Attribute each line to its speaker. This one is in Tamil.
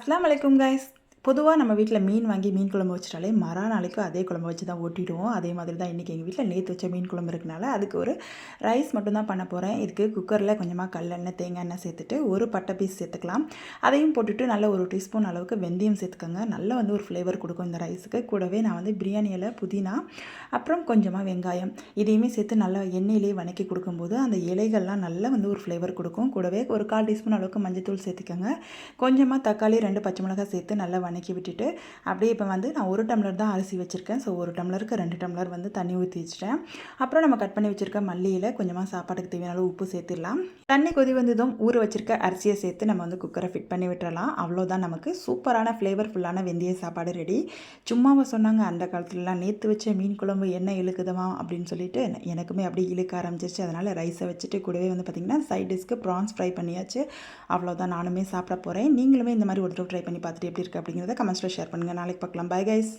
Speaker 1: அஸ்லாம் வலைக்கும் கைஸ் பொதுவாக நம்ம வீட்டில் மீன் வாங்கி மீன் குழம்பு வச்சிட்டாலே மறா நாளைக்கு அதே குழம்பு வச்சு தான் ஓட்டிடுவோம். அதே மாதிரி தான் இன்றைக்கி எங்கள் வீட்டில் நேற்று வச்ச மீன் குழம்பு இருக்கனால அதுக்கு ஒரு ரைஸ் மட்டும்தான் பண்ண போகிறேன் இதுக்கு குக்கரில் கொஞ்சமாக கல்லெண்ணெய் தேங்காய் எண்ணெய் சேர்த்துட்டு ஒரு பட்டை பீஸ் சேர்த்துக்கலாம். அதையும் போட்டுட்டு நல்ல ஒரு டீஸ்பூன் அளவுக்கு வெந்தயம் சேர்த்துக்கோங்க. நல்லா வந்து ஒரு ஃப்ளேவர் கொடுக்கும் இந்த ரைஸுக்கு கூடவே நான் வந்து பிரியாணியில் புதினா அப்புறம் கொஞ்சமாக வெங்காயம் இதையுமே சேர்த்து நல்லா எண்ணெயிலே வணக்கி கொடுக்கும்போது அந்த இலைகள்லாம் நல்லா வந்து ஒரு ஃப்ளேவர் கொடுக்கும். கூடவே ஒரு கால் டீஸ்பூன் அளவுக்கு மஞ்சள் தூள் சேர்த்துக்கோங்க. கொஞ்சமாக தக்காளி ரெண்டு பச்சை மிளகாய் சேர்த்து நல்லா வணக்கி விட்டுட்டு அப்படியே இப்போ வந்து நான் ஒரு டம்ளர் தான் அரிசி வச்சுருக்கேன். ஸோ ஒரு டம்ளருக்கு ரெண்டு டம்ளர் வந்து தண்ணி ஊற்றி வச்சுட்டேன். அப்புறம் நம்ம கட் பண்ணி வச்சுருக்க மல்லியில் கொஞ்சமாக சாப்பாட்டுக்கு தேவையான அளவு உப்பு சேர்த்துடலாம். தண்ணி கொதி வந்ததும் ஊற வச்சுருக்க அரிசியை சேர்த்து நம்ம வந்து குக்கரை ஃபிட் பண்ணி விட்டுறலாம். அவ்வளோதான் நமக்கு சூப்பரான ஃப்ளேவர்ஃபுல்லான வெந்தய சாப்பாடு ரெடி சும்மாவை சொன்னாங்க அந்த காலத்துலலாம் நேற்று வச்ச மீன் குழம்பு என்ன இழுக்குதமா அப்படின்னு சொல்லிட்டு எனக்குமே அப்படியே இழுக்க ஆரம்பிச்சிருச்சு. அதனால் ரைஸை வச்சுட்டு கூடவே வந்து பார்த்திங்கன்னா சைட் டிஷ்க்கு ப்ரான்ஸ் ஃப்ரை பண்ணியாச்சு. அவ்வளோதான் நானுமே சாப்பிட போகிறேன் நீங்களுமே இந்த மாதிரி ஒரு தடவை ட்ரை பண்ணி பார்த்துட்டு எப்படி இருக்குது அப்படிங்கிறத கமெண்ட்ஸில் ஷேர் பண்ணுங்கள் நாளைக்கு பார்க்கலாம். Bye guys